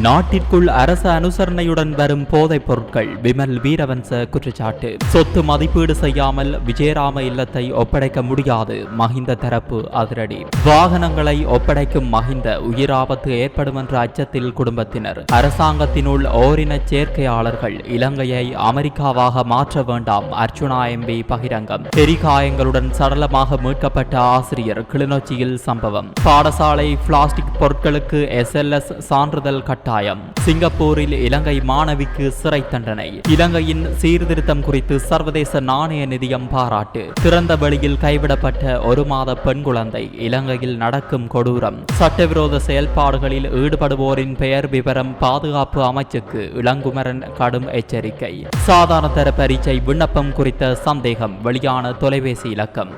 நாட்டிற்குள் அரசு அனுசரணையுடன் வரும் போதைப் பொருட்கள் விமல் வீரவன்ச குற்றச்சாட்டு. சொத்து மதிப்பீடு செய்யாமல் விஜயராம இல்லத்தை ஒப்படைக்க முடியாது மஹிந்த தரப்பு அதிரடி. வாகனங்களை ஒப்படைக்கும் மஹிந்த உயிராபத்து ஏற்படும் என்ற அச்சத்தில் குடும்பத்தினர். அரசாங்கத்தினுள் ஓரின சேர்க்கையாளர்கள் இலங்கையை அமெரிக்காவாக மாற்ற வேண்டாம் அர்ச்சுனா எம்பி பகிரங்கம். பெரிகாயங்களுடன் சடலமாக மீட்கப்பட்ட ஆசிரியர் கிளிநொச்சியில் சம்பவம். பாடசாலை பிளாஸ்டிக் பொருட்களுக்கு எஸ்எல்எஸ் சான்றிதழ் கட்டாயம். சிங்கப்பூரில் இலங்கை மாணவிக்கு சிறை தண்டனை. இலங்கையின் சீர்திருத்தம் குறித்து சர்வதேச நாணய நிதியம் பாராட்டு. திறந்த வழியில் கைவிடப்பட்ட ஒரு மாத பெண் குழந்தை இலங்கையில் நடக்கும் கொடூரம். சட்டவிரோத செயல்பாடுகளில் ஈடுபடுவோரின் பெயர் விவரம் பாதுகாப்பு அமைச்சுக்கு இளங்குமரன் கடும் எச்சரிக்கை. சாதாரண தர பரீட்சை விண்ணப்பம் குறித்த சந்தேகம் வெளியான தொலைபேசி இலக்கம்.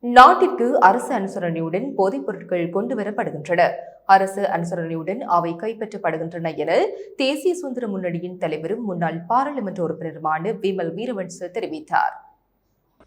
நாட்டிற்கு அரசு அனுசரணையுடன் போதைப் பொருட்கள் கொண்டு வரப்படுகின்றன. அரசு அனுசரணையுடன் அவை கைப்பற்றப்படுகின்றன என தேசிய சுதந்திர முன்னணியின் தலைவரும் முன்னாள் பாராளுமன்ற உறுப்பினருமான விமல் வீரவன்ச தெரிவித்தார்.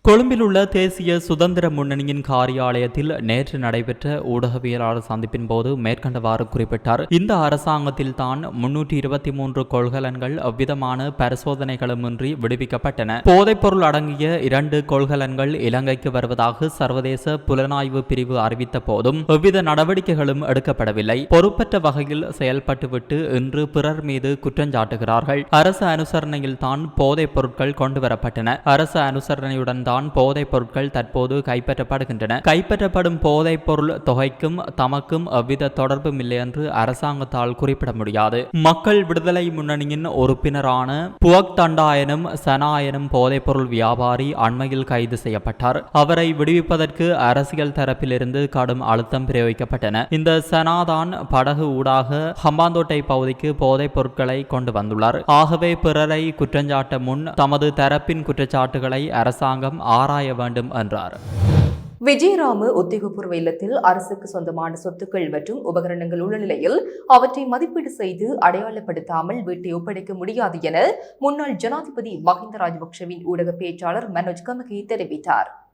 கொழும்பில் உள்ள தேசிய சுதந்திர முன்னணியின் காரியாலயத்தில் நேற்று நடைபெற்ற ஊடகவியலாளர் சந்திப்பின் போது மேற்கண்டவாறு குறிப்பிட்டார். இந்த அரசாங்கத்தில் தான் முன்னூற்றி இருபத்தி மூன்று கொள்கலன்கள் அவ்விதமான பரிசோதனைகளுமின்றி விடுவிக்கப்பட்டன. போதைப்பொருள் அடங்கிய இரண்டு கொள்கலன்கள் இலங்கைக்கு வருவதாக சர்வதேச புலனாய்வு பிரிவு அறிவித்த போதும் எவ்வித நடவடிக்கைகளும் எடுக்கப்படவில்லை. பொறுப்பற்ற வகையில் செயல்பட்டுவிட்டு இன்று பிறர் மீது குற்றஞ்சாட்டுகிறார்கள் அரசு அனுசரணையில் தான் போதைப் பொருட்கள் கொண்டுவரப்பட்டன அரசு அனுசரணையுடன் தான் தான் போதைப் பொருட்கள் தற்போது கைப்பற்றப்படுகின்றன. கைப்பற்றப்படும் போதைப் பொருள் தொகைக்கும் தமக்கும் எவ்வித தொடர்பும் இல்லை என்று அரசாங்கத்தால் குறிப்பிட முடியாது. மக்கள் விடுதலை முன்னணியின் உறுப்பினரான புவக் தண்டாயனும் சனாயனும் போதைப் பொருள் வியாபாரி அண்மையில் கைது செய்யப்பட்டார். அவரை விடுவிப்பதற்கு அரசியல் தரப்பிலிருந்து கடும் அழுத்தம் பிரயோகிக்கப்பட்டன. இந்த சனாதான் படகு ஊடாக ஹம்பாந்தோட்டை பகுதிக்கு போதைப் பொருட்களை கொண்டு வந்துள்ளார். ஆகவே பிறரை குற்றஞ்சாட்ட முன் தமது தரப்பின் குற்றச்சாட்டுகளை அரசாங்கம் ஆராய வேண்டும் என்றார். விஜயராம உத்தியோகபூர்வ இல்லத்தில் அரசுக்கு சொந்தமான சொத்துக்கள் மற்றும் உபகரணங்கள் உள்ள நிலையில் அவற்றை மதிப்பீடு செய்து அடையாளப்படுத்தாமல் வீட்டை ஒப்படைக்க முடியாது என முன்னாள் ஜனாதிபதி மஹிந்த ராஜபக்ஷவின் ஊடக பேச்சாளர் மனோஜ் கமகி தெரிவித்தார்.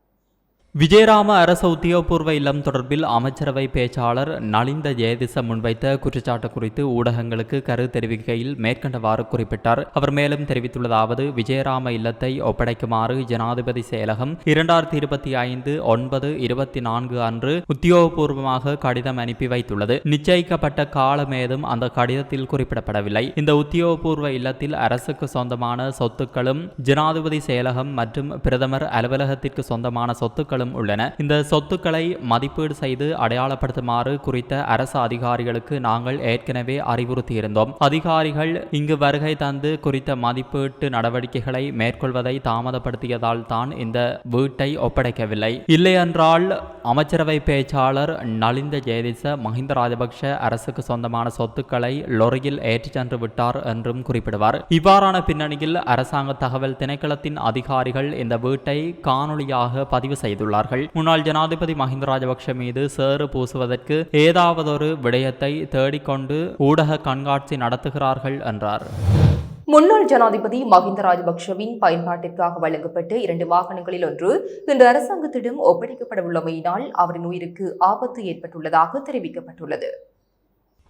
விஜயராம அரச உத்தியோகபூர்வ இல்லம் தொடர்பில் அமைச்சரவை பேச்சாளர் நலிந்த ஜெயதிச முன்வைத்த குற்றச்சாட்டு குறித்து ஊடகங்களுக்கு கரு தெரிவிக்கையில் மேற்கண்டவாறு குறிப்பிட்டார். அவர் மேலும் தெரிவித்துள்ளதாவது விஜயராம இல்லத்தை ஒப்படைக்குமாறு ஜனாதிபதி செயலகம் இரண்டாயிரத்தி இருபத்தி ஐந்து ஒன்பது இருபத்தி நான்கு அன்று உத்தியோகபூர்வமாக கடிதம் அனுப்பி வைத்துள்ளது. நிச்சயிக்கப்பட்ட காலமேதும் அந்த கடிதத்தில் குறிப்பிடப்படவில்லை. இந்த உத்தியோகபூர்வ இல்லத்தில் அரசுக்கு சொந்தமான சொத்துக்களும் ஜனாதிபதி செயலகம் மற்றும் பிரதமர் அலுவலகத்திற்கு சொந்தமான சொத்துக்களும் சொத்துக்களும் உள்ளன. இந்த சொத்துக்களை மதிப்பீடு செய்து அடையாளப்படுத்துமாறு குறித்த அரசு அதிகாரிகளுக்கு நாங்கள் ஏற்கனவே அறிவுறுத்தியிருந்தோம். அதிகாரிகள் இங்கு வருகை தந்து குறித்த மதிப்பீட்டு நடவடிக்கைகளை மேற்கொள்வதை தாமதப்படுத்தியதால் தான் இந்த வீட்டை ஒப்படைக்கவில்லை. இல்லையென்றால் அமைச்சரவை பேச்சாளர் நலிந்த ஜெயதிச மஹிந்த ராஜபக்ஷ அரசுக்கு சொந்தமான சொத்துக்களை லொரியில் ஏற்றிச் சென்று விட்டார் என்றும் குறிப்பிடுவார். இவ்வாறான பின்னணியில் அரசாங்க தகவல் திணைக்களத்தின் அதிகாரிகள் இந்த வீட்டை காணொளியாக பதிவு செய்துள்ளார் உள்ளார்கள் முன்னாள் ஜனாதிபதி மஹிந்த ராஜபக்ஷ மீது சேறு பூசுவதற்கு ஏதாவதொரு விடயத்தை தேடிக்கொண்டு ஊடக கண்காட்சி நடத்துகிறார்கள் என்றார். முன்னாள் ஜனாதிபதி மஹிந்த ராஜபக்ஷவின் பயன்பாட்டிற்காக வழங்கப்பட்ட இரண்டு வாகனங்களில் ஒன்று இன்று அரசாங்கத்திடம் ஒப்படைக்கப்பட உள்ளமையினால் அவரின் உயிருக்கு ஆபத்து ஏற்பட்டுள்ளதாக தெரிவிக்கப்பட்டுள்ளது.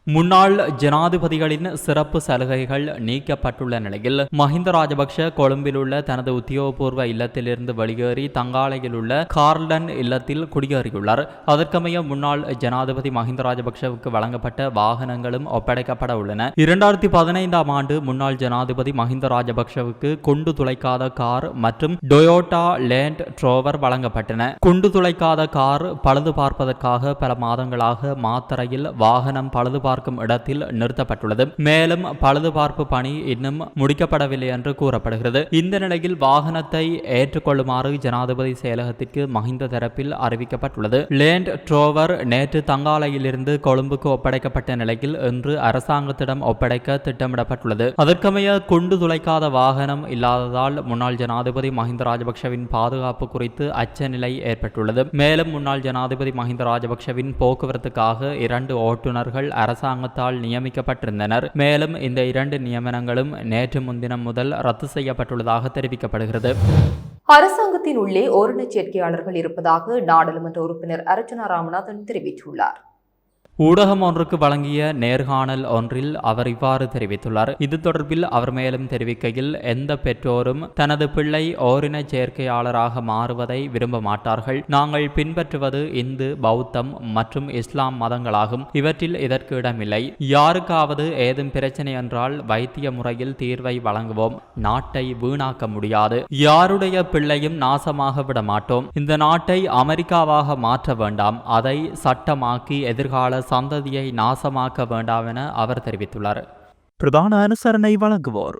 முன்னாள் ஜனாதிபதிகளின் சிறப்பு சலுகைகள் நீக்கப்பட்டுள்ள நிலையில் மஹிந்த ராஜபக்ஷ கொழும்பில் உள்ள தனது உத்தியோகபூர்வ இல்லத்திலிருந்து வெளியேறி தங்காலையில் உள்ள கார்லன் இல்லத்தில் குடியேறியுள்ளார். அதற்கமைய முன்னாள் ஜனாதிபதி மஹிந்த ராஜபக்ஷவுக்கு வழங்கப்பட்ட வாகனங்களும் ஒப்படைக்கப்பட உள்ளன. இரண்டாயிரத்தி பதினைந்தாம் ஆண்டு முன்னாள் ஜனாதிபதி மஹிந்த ராஜபக்ஷவுக்கு குண்டு துளைக்காத கார் மற்றும் டொயோட்டா லேண்ட் ட்ரோவர் வழங்கப்பட்டன. குண்டு துளைக்காத கார் பழுது பார்ப்பதற்காக பல மாதங்களாக மாத்தரையில் வாகனம் பழுது பார்க்கும் இடத்தில் நிறுத்தப்பட்டுள்ளது. மேலும் பழுதுபார்ப்பு பணி இன்னும் முடிக்கப்படவில்லை என்று கூறப்படுகிறது. இந்த நிலையில் வாகனத்தை ஏற்றுக்கொள்ளுமாறு ஜனாதிபதி செயலகத்திற்கு மஹிந்த தரப்பில் அறிவிக்கப்பட்டுள்ளது. லேண்ட் ட்ரோவர் நேற்று தங்காலையிலிருந்து கொழும்புக்கு ஒப்படைக்கப்பட்ட நிலையில் இன்று அரசாங்கத்திடம் ஒப்படைக்க திட்டமிடப்பட்டுள்ளது. அதற்கமைய குண்டு துளைக்காத வாகனம் இல்லாததால் முன்னாள் ஜனாதிபதி மஹிந்த ராஜபக்ஷவின் பாதுகாப்பு குறித்து அச்ச நிலை ஏற்பட்டுள்ளது. மேலும் முன்னாள் ஜனாதிபதி மஹிந்த ராஜபக்ஷவின் போக்குவரத்துக்காக இரண்டு ஓட்டுநர்கள் அரசு அரசாங்கத்தால் நியமிக்கப்பட்டிருந்தனர். மேலும் இந்த இரண்டு நியமனங்களும் நேற்று முன்தினம் முதல் ரத்து செய்யப்பட்டுள்ளதாக தெரிவிக்கப்படுகிறது. அரசாங்கத்தின் உள்ளே ஓரினச் சேர்க்கையாளர்கள் இருப்பதாக நாடாளுமன்ற உறுப்பினர் அர்ச்சனா ராமநாதன் தெரிவித்துள்ளார். ஊடகம் ஒன்றுக்கு வழங்கிய நேர்காணல் ஒன்றில் அவர் இவ்வாறு தெரிவித்துள்ளார். இது தொடர்பில் அவர் மேலும் தெரிவிக்கையில் எந்த பெற்றோரும் தனது பிள்ளை ஓரின சேர்க்கையாளராக மாறுவதை விரும்ப மாட்டார்கள். நாங்கள் பின்பற்றுவது இந்து பௌத்தம் மற்றும் இஸ்லாம் மதங்களாகும். இவற்றில் இதற்கு இடமில்லை. யாருக்காவது ஏதும் பிரச்சனை என்றால் வைத்திய முறையில் தீர்வை வழங்குவோம். நாட்டை வீணாக்க முடியாது. யாருடைய பிள்ளையும் நாசமாக விட மாட்டோம் இந்த நாட்டை அமெரிக்காவாக மாற்ற வேண்டாம். அதை சட்டமாக்கி எதிர்கால சந்ததியை நாசமாக்க வேண்டாம் என அவர் தெரிவித்துள்ளார். பிரதான அனுசரணை வழங்குவோர்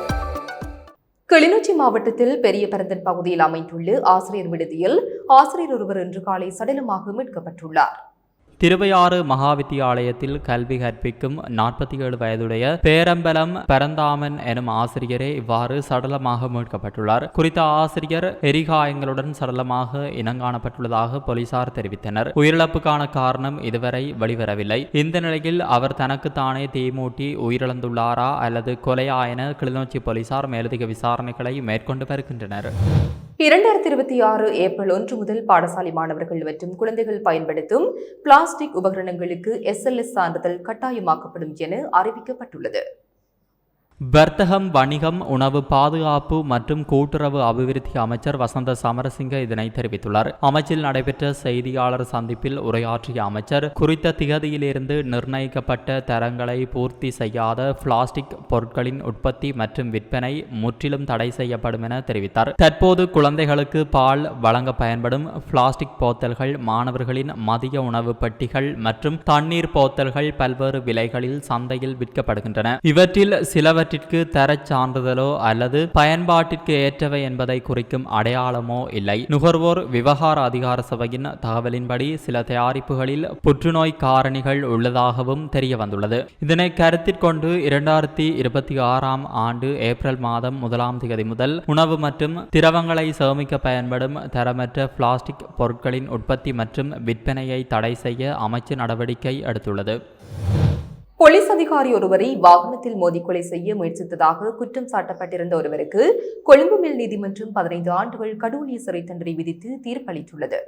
கிளிநொச்சி மாவட்டத்தில் பெரிய பரந்தன் பகுதியில் அமைந்துள்ள ஆசிரியர் விடுதியில் ஆசிரியர் ஒருவர் இன்று காலை சடலமாக மீட்கப்பட்டுள்ளார். திருவையாறு மகாவித்தியாலயத்தில் கல்வி கற்பிக்கும் நாற்பத்தி ஏழு வயதுடைய பேரம்பலம் பரந்தாமன் எனும் ஆசிரியரே இவ்வாறு சடலமாக மீட்கப்பட்டுள்ளார். குறித்த ஆசிரியர் எரிகாயங்களுடன் சடலமாக இனங்காணப்பட்டுள்ளதாக போலீசார் தெரிவித்தனர். உயிரிழப்புக்கான காரணம் இதுவரை வெளிவரவில்லை. இந்த நிலையில் அவர் தனக்குத்தானே தீமூட்டி உயிரிழந்துள்ளாரா அல்லது கொலையா என கிளிநொச்சி போலீசார் மேலதிக விசாரணைகளை மேற்கொண்டு வருகின்றனர். இரண்டாயிரத்தி இருபத்தி ஆறு ஏப்ரல் ஒன்று முதல் பாடசாலை மாணவர்கள் மற்றும் குழந்தைகள் பயன்படுத்தும் பிளாஸ்டிக் உபகரணங்களுக்கு எஸ்எல்எஸ் சான்றிதழ் கட்டாயமாக்கப்படும் என அறிவிக்கப்பட்டுள்ளது. வர்த்தகம் வணிகம் உணவு பாதுகாப்பு மற்றும் கூட்டுறவு அபிவிருத்தி அமைச்சர் வசந்த சமரசிங்க இதனை தெரிவித்துள்ளார். அமைச்சில் நடைபெற்ற செய்தியாளர் சந்திப்பில் உரையாற்றிய அமைச்சர் குறித்த திகதியிலிருந்து நிர்ணயிக்கப்பட்ட தரங்களை பூர்த்தி செய்யாத பிளாஸ்டிக் பொருட்களின் உற்பத்தி மற்றும் விற்பனை முற்றிலும் தடை செய்யப்படும் என தெரிவித்தார். தற்போது குழந்தைகளுக்கு பால் வழங்க பயன்படும் பிளாஸ்டிக் போத்தல்கள் மாணவர்களின் மதிய உணவு பெட்டிகள் மற்றும் தண்ணீர் போத்தல்கள் பல்வேறு விலைகளில் சந்தையில் விற்கப்படுகின்றன. இவற்றில் சிலவற்றிற்கு தரச் சான்றிதழோ அல்லது பயன்பாட்டிற்கு ஏற்றவை என்பதை குறிக்கும் அடையாளமோ இல்லை. நுகர்வோர் விவகார அதிகார சபையின் தகவலின்படி சில தயாரிப்புகளில் புற்றுநோய் காரணிகள் உள்ளதாகவும் தெரிய வந்துள்ளது இதனை கருத்திற்கொண்டு இரண்டாயிரத்தி இருபத்தி ஆறாம் ஆண்டு ஏப்ரல் மாதம் முதலாம் தேதி முதல் உணவு மற்றும் திரவங்களை சேமிக்க பயன்படும் தரமற்ற பிளாஸ்டிக் பொருட்களின் உற்பத்தி மற்றும் விற்பனையை தடை செய்ய அமைச்சு நடவடிக்கை எடுத்துள்ளது. போலீஸ் அதிகாரி ஒருவரை வாகனத்தில் மோதி கொலை செய்ய முயற்சித்ததாக குற்றம் சாட்டப்பட்டிருந்த ஒருவருக்கு கொழும்பு மேல் நீதிமன்றம் பதினைந்து ஆண்டுகள் கடூழிய சிறை தண்டனை விதித்து தீர்ப்பளித்துள்ளது.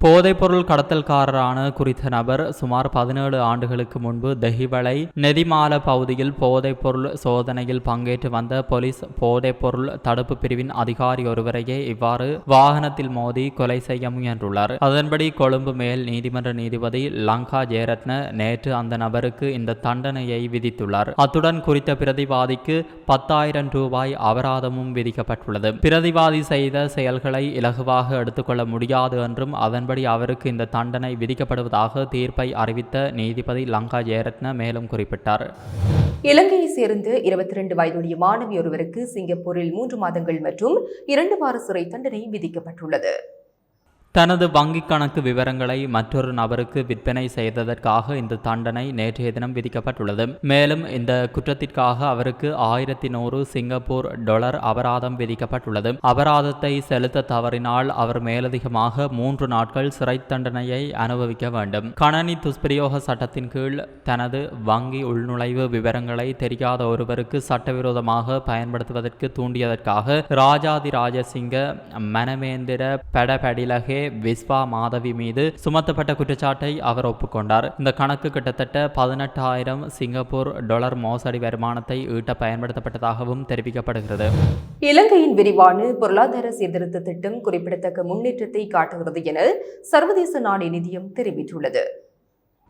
போதைப்பொருள் கடத்தல்காரரான குறித்த நபர் சுமார் பதினேழு ஆண்டுகளுக்கு முன்பு தெஹிவளை நெதிமால பகுதியில் போதைப்பொருள் சோதனையில் பங்கேற்று வந்த போலீஸ் போதைப்பொருள் தடுப்பு பிரிவின் அதிகாரி ஒருவரையே இவ்வாறு வாகனத்தில் மோதி கொலை செய்ய முயன்றுள்ளார். அதன்படி கொழும்பு மேல் நீதிமன்ற நீதிபதி லங்கா ஜெயரத்ன நேற்று அந்த நபருக்கு இந்த தண்டனையை விதித்துள்ளார். அத்துடன் குறித்த பிரதிவாதிக்கு பத்தாயிரம் ரூபாய் அபராதமும் விதிக்கப்பட்டுள்ளது. பிரதிவாதி செய்த செயல்களை இலகுவாக எடுத்துக்கொள்ள முடியாது என்றும் அதன் அதன்படி அவருக்கு இந்த தண்டனை விதிக்கப்படுவதாக தீர்ப்பை அறிவித்த நீதிபதி லங்கா ஜெயரத்ன மேலும் குறிப்பிட்டார். இலங்கையை சேர்ந்த இருபத்தி ரெண்டு வயதுடைய மாணவி ஒருவருக்கு சிங்கப்பூரில் மூன்று மாதங்கள் மற்றும் இரண்டு வார சிறை தண்டனை விதிக்கப்பட்டுள்ளது. தனது வங்கிக் கணக்கு விவரங்களை மற்றொரு நபருக்கு விற்பனை செய்ததற்காக இந்த தண்டனை நேற்றைய தினம் விதிக்கப்பட்டுள்ளது. மேலும் இந்த குற்றத்திற்காக அவருக்கு ஆயிரத்தி நூறு சிங்கப்பூர் டொலர் அபராதம் விதிக்கப்பட்டுள்ளது. அபராதத்தை செலுத்த தவறினால் அவர் மேலதிகமாக மூன்று நாட்கள் சிறை தண்டனையை அனுபவிக்க வேண்டும். கணனி துஷ்பிரயோக சட்டத்தின் கீழ் தனது வங்கி உள்நுழைவு விவரங்களை தெரியாத ஒருவருக்கு சட்டவிரோதமாக பயன்படுத்துவதற்கு தூண்டியதற்காக ராஜாதி ராஜசிங்க மனமேந்திர பெடபடிலகே விஸ்வா மாதவி மீது சுமத்தப்பட்ட குற்றச்சாட்டை அவர் ஒப்புக்கொண்டார். இந்த கணக்கு கிட்டத்தட்ட பதினெட்டாயிரம் சிங்கப்பூர் டாலர் மோசடி வருமானத்தை ஈட்ட பயன்படுத்தப்பட்டதாகவும் தெரிவிக்கப்படுகிறது. இலங்கையின் விரிவான பொருளாதார சீர்திருத்த திட்டம் குறிப்பிடத்தக்க முன்னேற்றத்தை காட்டுகிறது என சர்வதேச நாணய நிதியம் தெரிவித்துள்ளது.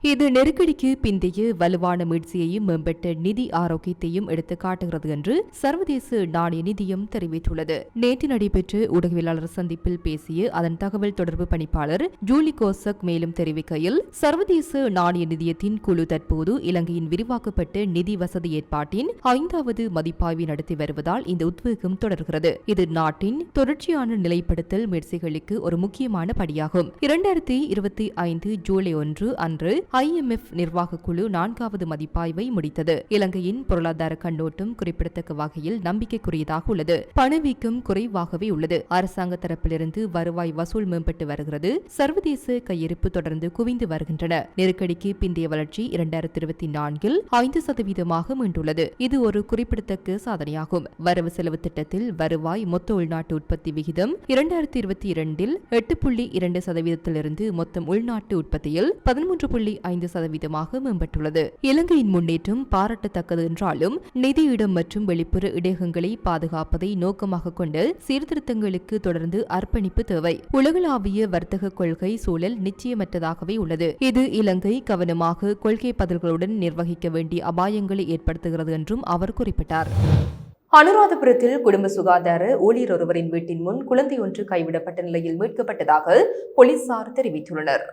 இது நெருக்கடிக்கு பிந்தைய வலுவான மீட்சியையும் மேம்பட்ட நிதி ஆரோக்கியத்தையும் எடுத்து காட்டுகிறது என்று சர்வதேச நாணய நிதியம் தெரிவித்துள்ளது. நேற்று நடைபெற்ற ஊடகவியலாளர் சந்திப்பில் பேசிய அதன் தகவல் தொடர்பு பணிப்பாளர் ஜூலி கோசக் மேலும் தெரிவிக்கையில் சர்வதேச நாணய நிதியத்தின் குழு தற்போது இலங்கையின் விரிவாக்கப்பட்ட நிதி வசதி ஏற்பாட்டின் ஐந்தாவது மதிப்பாய்வை நடத்தி வருவதால் இந்த உத்வேகம் தொடர்கிறது. இது நாட்டின் தொடர்ச்சியான நிலைப்படுத்தல் முயற்சிகளுக்கு ஒரு முக்கியமான படியாகும். இரண்டாயிரத்தி இருபத்தி ஐந்து ஜூலை ஒன்று அன்று ஐஎம்எஃப் நிர்வாக குழு நான்காவது மதிப்பாய்வை முடித்தது. இலங்கையின் பொருளாதார கண்ணோட்டம் குறிப்பிடத்தக்க வகையில் நம்பிக்கைக்குரியதாக உள்ளது. பணவீக்கம் குறைவாகவே உள்ளது. அரசாங்க தரப்பிலிருந்து வருவாய் வசூல் மேம்பட்டு வருகிறது. சர்வதேச கையிருப்பு தொடர்ந்து குவிந்து வருகின்றன. நெருக்கடிக்கு பிந்தைய வளர்ச்சி இரண்டாயிரத்தி இருபத்தி நான்கில் ஐந்து சதவீதமாக மீண்டுள்ளது. இது ஒரு குறிப்பிடத்தக்க சாதனையாகும். வரவு செலவு திட்டத்தில் வருவாய் மொத்த உள்நாட்டு உற்பத்தி விகிதம் இரண்டாயிரத்தி இருபத்தி இரண்டில் எட்டு புள்ளி இரண்டு சதவீதத்திலிருந்து மொத்தம் உள்நாட்டு உற்பத்தியில் பதிமூன்று புள்ளி ஐந்து சதவீதமாக மேம்பட்டுள்ளது. இலங்கையின் முன்னேற்றம் பாராட்டத்தக்கது என்றாலும் நிதியிடம் மற்றும் வெளிப்புற இடையகங்களை பாதுகாப்பதை நோக்கமாக கொண்டு சீர்திருத்தங்களுக்கு தொடர்ந்து அர்ப்பணிப்பு தேவை. உலகளாவிய வர்த்தக கொள்கை சூழல் நிச்சயமற்றதாகவே உள்ளது. இது இலங்கை கவனமாக கொள்கை பதில்களுடன் நிர்வகிக்க வேண்டிய அபாயங்களை ஏற்படுத்துகிறது என்றும் அவர் குறிப்பிட்டார். அனுராதபுரத்தில் குடும்ப சுகாதார ஊழியர் ஒருவரின் வீட்டின் முன் குழந்தை ஒன்று கைவிடப்பட்ட நிலையில் மீட்கப்பட்டதாக போலீசார் தெரிவித்துள்ளனர்.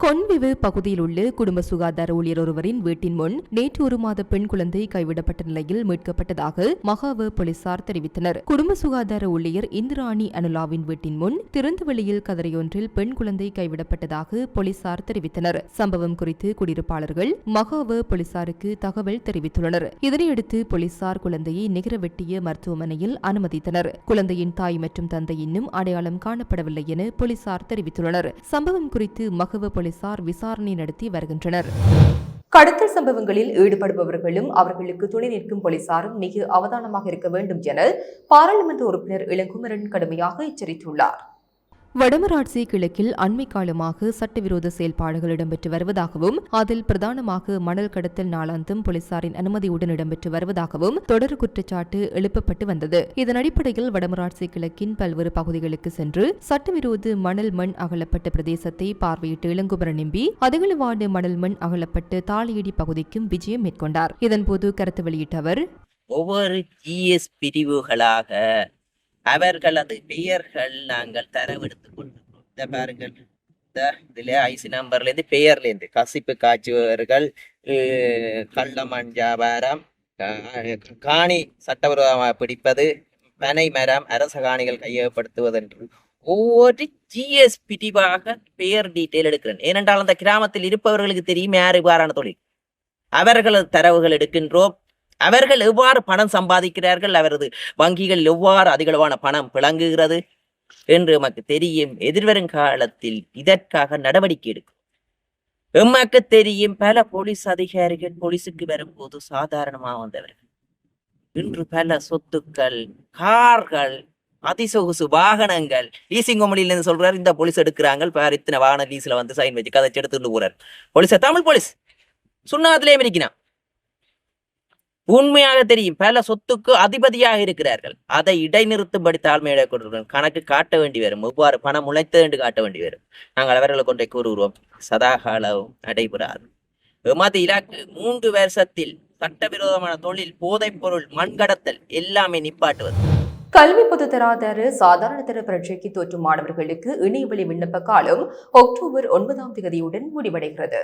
கொன்விவு பகுதியில் உள்ள குடும்ப சுகாதார ஊழியர் ஒருவரின் வீட்டின் முன் நேற்று ஒரு மாத பெண் குழந்தை கைவிடப்பட்ட நிலையில் மீட்கப்பட்டதாக மகாவ போலீசார் தெரிவித்தனர். குடும்ப சுகாதார ஊழியர் இந்திராணி அனுலாவின் வீட்டின் முன் திறந்தவெளியில் கதரையொன்றில் பெண் குழந்தை கைவிடப்பட்டதாக போலீசார் தெரிவித்தனர். சம்பவம் குறித்து குடியிருப்பாளர்கள் மகாவ போலீசாருக்கு தகவல் தெரிவித்துள்ளனர். இதனையடுத்து போலீசார் குழந்தையை நிகர வெட்டிய மருத்துவமனையில் அனுமதித்தனர். குழந்தையின் தாய் மற்றும் தந்தை இன்னும் அடையாளம் காணப்படவில்லை என போலீசார் தெரிவித்துள்ளனர். சம்பவம் குறித்து மகவ போலீசார் விசாரணை நடத்தி வருகின்றனர். கடத்தல் சம்பவங்களில் ஈடுபடுபவர்களும் அவர்களுக்கு துணை நிற்கும் போலீசாரும் மிக அவதானமாக இருக்க வேண்டும் என பாராளுமன்ற உறுப்பினர் இளங்குமரன் கடுமையாக எச்சரித்துள்ளார். வடமராட்சி கிழக்கில் அண்மை காலமாக சட்டவிரோத செயல்பாடுகள் இடம்பெற்று வருவதாகவும் அதில் பிரதானமாக மணல் கடத்தல் நாளாந்தம் போலீசாரின் அனுமதியுடன் இடம்பெற்று வருவதாகவும் தொடர் குற்றச்சாட்டு எழுப்பப்பட்டு வந்தது. இதன் அடிப்படையில் வடமராட்சி கிழக்கின் பல்வேறு பகுதிகளுக்கு சென்று சட்டவிரோத மணல் மண் அகலப்பட்ட பிரதேசத்தை பார்வையிட்டு இளங்குமரன் எம்பி அதிகளவான மணல் மண் அகலப்பட்ட தாளியடி பகுதிக்கும் விஜயம் மேற்கொண்டார். இதன்போது கருத்து வெளியிட்ட அவர் ஒவ்வொரு ஜிஎஸ் பிரிவுகளாக அவர்களது பெயர்கள் நாங்கள் தரவெடுத்து கொண்டிருக்கிறோம். இந்த பாருங்கள். இந்த இதுல ஐசி நம்பர்ல இருந்து பெயர்ல இருந்து கசிப்பு காய்ச்சுவர்கள் அஹ் கள்ளமண் வியாபாரம் காணி சட்டவிரோதமாக பிடிப்பது பனை மரம் அரச காணிகள் கையகப்படுத்துவதென்று. ஒவ்வொரு ஜிஎஸ் பிரிவாக பெயர் டீட்டெயில் எடுக்கிறேன். ஏனென்றால் அந்த கிராமத்தில் இருப்பவர்களுக்கு தெரியும் யார் இவ்வாறான தொழில். அவர்களது தரவுகள் எடுக்கின்றோம். அவர்கள் எவ்வாறு பணம் சம்பாதிக்கிறார்கள்? அவரது வங்கிகள் எவ்வாறு அதிகளவான பணம் பிளங்குகிறது? என்று எமக்கு தெரியும். எதிர்வரும் காலத்தில் இதற்காக நடவடிக்கை எடுக்கும். எமக்கு தெரியும் பல போலீஸ் அதிகாரிகள் போலீஸுக்கு வரும்போது சாதாரணமாக வந்தவர்கள். இன்று பல சொத்துக்கள் கார்கள் அதிசொகுசு வாகனங்கள் லீசிங் கம்பெனிலேருந்து சொல்றாரு இந்த போலீஸ் எடுக்கிறாங்க. பாரு இத்தனை வாகன லீஸ்ல வந்து சைன் வச்சு கதை எடுத்துட்டு போறாரு. Police Tamil police. சுண்ணாத்திலே இருக்கிறான் உண்மையாக தெரியும். பல சொத்துக்கு அதிபதியாக இருக்கிறார்கள். அதை இடைநிறுத்தும்படி தாழ்மையிட கொண்டிருக்கிறோம் கணக்கு காட்ட வேண்டி வரும். எவ்வாறு பணம் உழைத்தது என்று காட்ட வேண்டி வரும். நாங்கள் அவர்களை கொண்டே கூறுகிறோம். சதாகாலவும் நடைபெறாது. எமது இலாக்கு மூன்று வருஷத்தில் சட்டவிரோதமான தொழில் போதைப் பொருள் மண்கடத்தல் எல்லாமே நிப்பாட்டுவது. கல்வி பொதுத்தராதர சாதாரண தர பரீட்சைக்கு தோற்றும் மாணவர்களுக்கு இணையவழி விண்ணப்ப காலம் அக்டோபர் ஒன்பதாம் தேதியுடன் முடிவடைகிறது.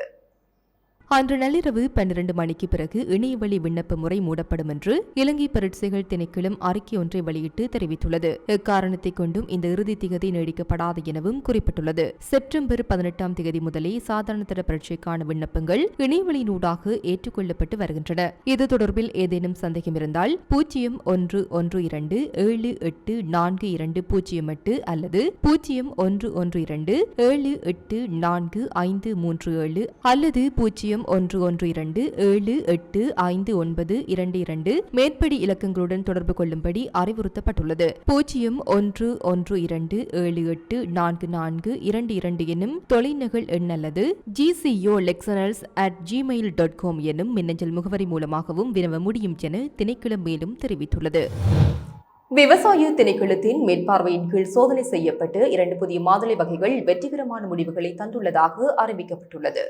அன்று நள்ளிரவு பன்னிரண்டு மணிக்கு பிறகு இணையவழி விண்ணப்ப முறை மூடப்படும் என்று இலங்கை பரீட்சைகள் திணைக்களம் அறிக்கை ஒன்றை வெளியிட்டு தெரிவித்துள்ளது. எக்காரணத்தை கொண்டும் இந்த இறுதி திகதி நீடிக்கப்படாது எனவும் குறிப்பிட்டுள்ளது. செப்டம்பர் பதினெட்டாம் தேதி முதலே சாதாரண தர பரீட்சைக்கான விண்ணப்பங்கள் இணையவழியினூடாக ஏற்றுக்கொள்ளப்பட்டு வருகின்றன. இது தொடர்பில் ஏதேனும் சந்தேகம் இருந்தால் பூஜ்ஜியம் ஒன்று ஒன்று இரண்டு ஏழு எட்டு நான்கு இரண்டு பூஜ்ஜியம் எட்டு அல்லது பூஜ்ஜியம் ஒன்று ஒன்று இரண்டு ஏழு எட்டு நான்கு ஐந்து மூன்று ஏழு அல்லது பூஜ்ஜியம் ஒன்று ஒன்று இரண்டு ஏழு எட்டு ஐந்து ஒன்பது இரண்டு இரண்டு மேற்படி இலக்கங்களுடன் தொடர்பு கொள்ளும்படி அறிவுறுத்தப்பட்டுள்ளது. பூஜ்ஜியம் ஒன்று ஒன்று இரண்டு ஏழு எட்டு நான்கு நான்கு இரண்டு இரண்டு எனும் தொலைநகல் எண் அல்லது ஜிசிஓ லெக்சனல்ஸ் அட் ஜிமெயில் டாட் காம் எனும் மின்னஞ்சல் முகவரி மூலமாகவும் வினவ முடியும் என திணைக்களம் மேலும் தெரிவித்துள்ளது. விவசாய திணைக்களத்தின் மேற்பார்வையின் கீழ் சோதனை செய்யப்பட்டு இரண்டு புதிய மாதுளை வகைகள் வெற்றிகரமான முடிவுகளை தந்துள்ளதாக அறிவிக்கப்பட்டுள்ளது.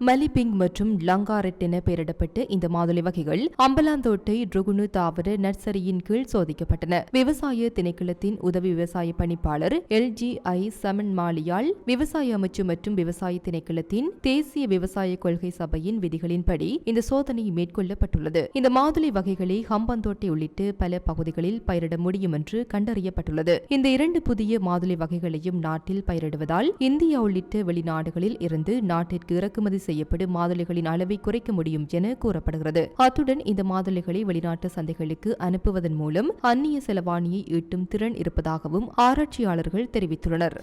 மலிபிங் மற்றும் லங்காரெட் என பெயரிடப்பட்டு இந்த மாதுளை வகைகள் அம்பலாந்தோட்டை ருகுணு தாவர நர்சரியின் கீழ் சோதிக்கப்பட்டன. விவசாய திணைக்களத்தின் உதவி விவசாய பணிப்பாளர் எல்ஜிஐ சமன் மாலியால் விவசாய அமைச்சு மற்றும் விவசாய திணைக்களத்தின் தேசிய விவசாய கொள்கை சபையின் விதிகளின்படி இந்த சோதனை மேற்கொள்ளப்பட்டுள்ளது. இந்த மாதுளை வகைகளை ஹம்பந்தோட்டை உள்ளிட்டு பல பகுதிகளில் பயிரிட முடியும் என்று கண்டறியப்பட்டுள்ளது. இந்த இரண்டு புதிய மாதுளை வகைகளையும் நாட்டில் பயிரிடுவதால் இந்தியா உள்ளிட்ட வெளிநாடுகளில் இருந்து நாட்டிற்கு இறக்குமதி செய்யப்படும் மாதுளைகளின் அளவை குறைக்க முடியும் என கூறப்படுகிறது. அத்துடன் இந்த மாதுளைகளை வெளிநாட்டு சந்தைகளுக்கு அனுப்புவதன் மூலம் அந்நிய செலவாணியை ஈட்டும் திறன் இருப்பதாகவும் ஆராய்ச்சியாளர்கள் தெரிவித்துள்ளனர்.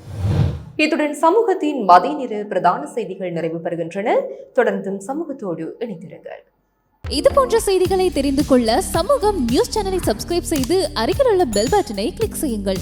இத்துடன் சமூகத்தின் மதிய நிற பிரதான செய்திகள் நிறைவு பெறுகின்றன. தொடர்ந்தும் சமூகத்தோடு இணைந்திருங்கள். இது போன்ற செய்திகளை தெரிந்து கொள்ள சமூகம் நியூஸ் சேனலை சப்ஸ்கிரைப் செய்து அருகில் உள்ள பெல் பட்டனை கிளிக் செய்யுங்கள்.